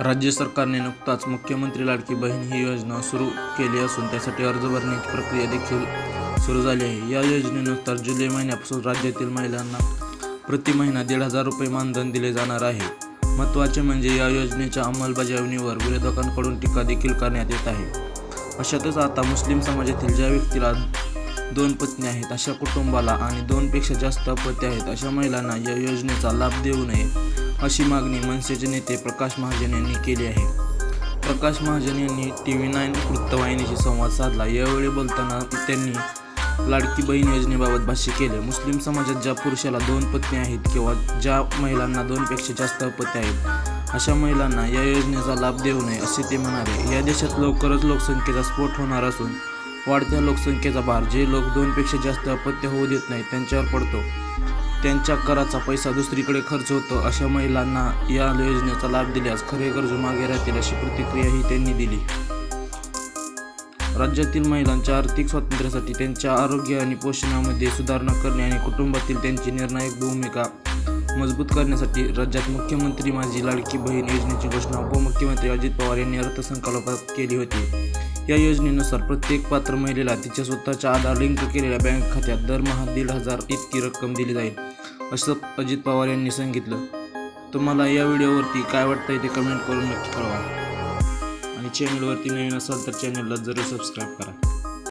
राज्य सरकारने नुकताच मुख्यमंत्री लाडकी बहीण ही योजना सुरू केली असून त्यासाठी अर्ज भरण्याची प्रक्रिया देखील सुरू झाली आहे. या योजनेनुसार जुलै महिन्यापासून राज्यातील महिलांना प्रति महिना दीड हजार रुपये मानधन दिले जाणार आहे. महत्त्वाचे म्हणजे या योजनेच्या अंमलबजावणीवर विरोधकांकडून टीका देखील करण्यात येत आहे. अशातच आता मुस्लिम समाजातील ज्या व्यक्तीला दोन पत्नी आहेत अशा कुटुंबाला आणि दोनपेक्षा जास्त पती आहेत अशा महिलांना या योजनेचा लाभ देऊ नये. अशी मागणी मनसेचे नेते प्रकाश महाजन यांनी केली आहे. प्रकाश महाजन यांनी टी व्ही नाईन वृत्तवाहिनीशी संवाद साधला. यावेळी बोलताना त्यांनी लाडकी बहीण योजनेबाबत भाष्य केले. मुस्लिम समाजात ज्या पुरुषाला दोन पत्नी आहेत किंवा ज्या महिलांना दोनपेक्षा जास्त अपत्य आहेत अशा महिलांना या योजनेचा लाभ देऊ नये असे ते म्हणाले. या देशात लवकरच लोकसंख्येचा स्फोट होणार असून वाढत्या लोकसंख्येचा भार जे लोक दोनपेक्षा जास्त अपत्य होऊ देत नाही त्यांच्यावर पडतो. त्यांच्या कराचा पैसा दुसरीकडे खर्च होतो अशा महिलांना या योजनेचा लाभ दिल्यास खरे गरजू मागे राहतील अशी प्रतिक्रियाही त्यांनी दिली. राज्यातील महिलांच्या आर्थिक स्वातंत्र्यासाठी त्यांच्या आरोग्य आणि पोषणामध्ये सुधारणा करणे आणि कुटुंबातील त्यांची निर्णायक भूमिका मजबूत करण्यासाठी राज्यात मुख्यमंत्री माझी लाडकी बहीण योजनेची घोषणा उपमुख्यमंत्री अजित पवार यांनी अर्थसंकल्पात केली होती. या योजनेनुसार प्रत्येक पात्र महिलेला तिच्या स्वतःच्या आधार लिंक केलेल्या बँक खात्यात दरमहा दीड हजार इतकी रक्कम दिली जाईल असं अजित पवार यांनी सांगितलं. तुम्हाला या व्हिडिओवरती काय वाटतंय ते कमेंट करून नक्की कळवा. आणि चॅनलवरती नवीन असाल तर चॅनलला जरूर सबस्क्राईब करा.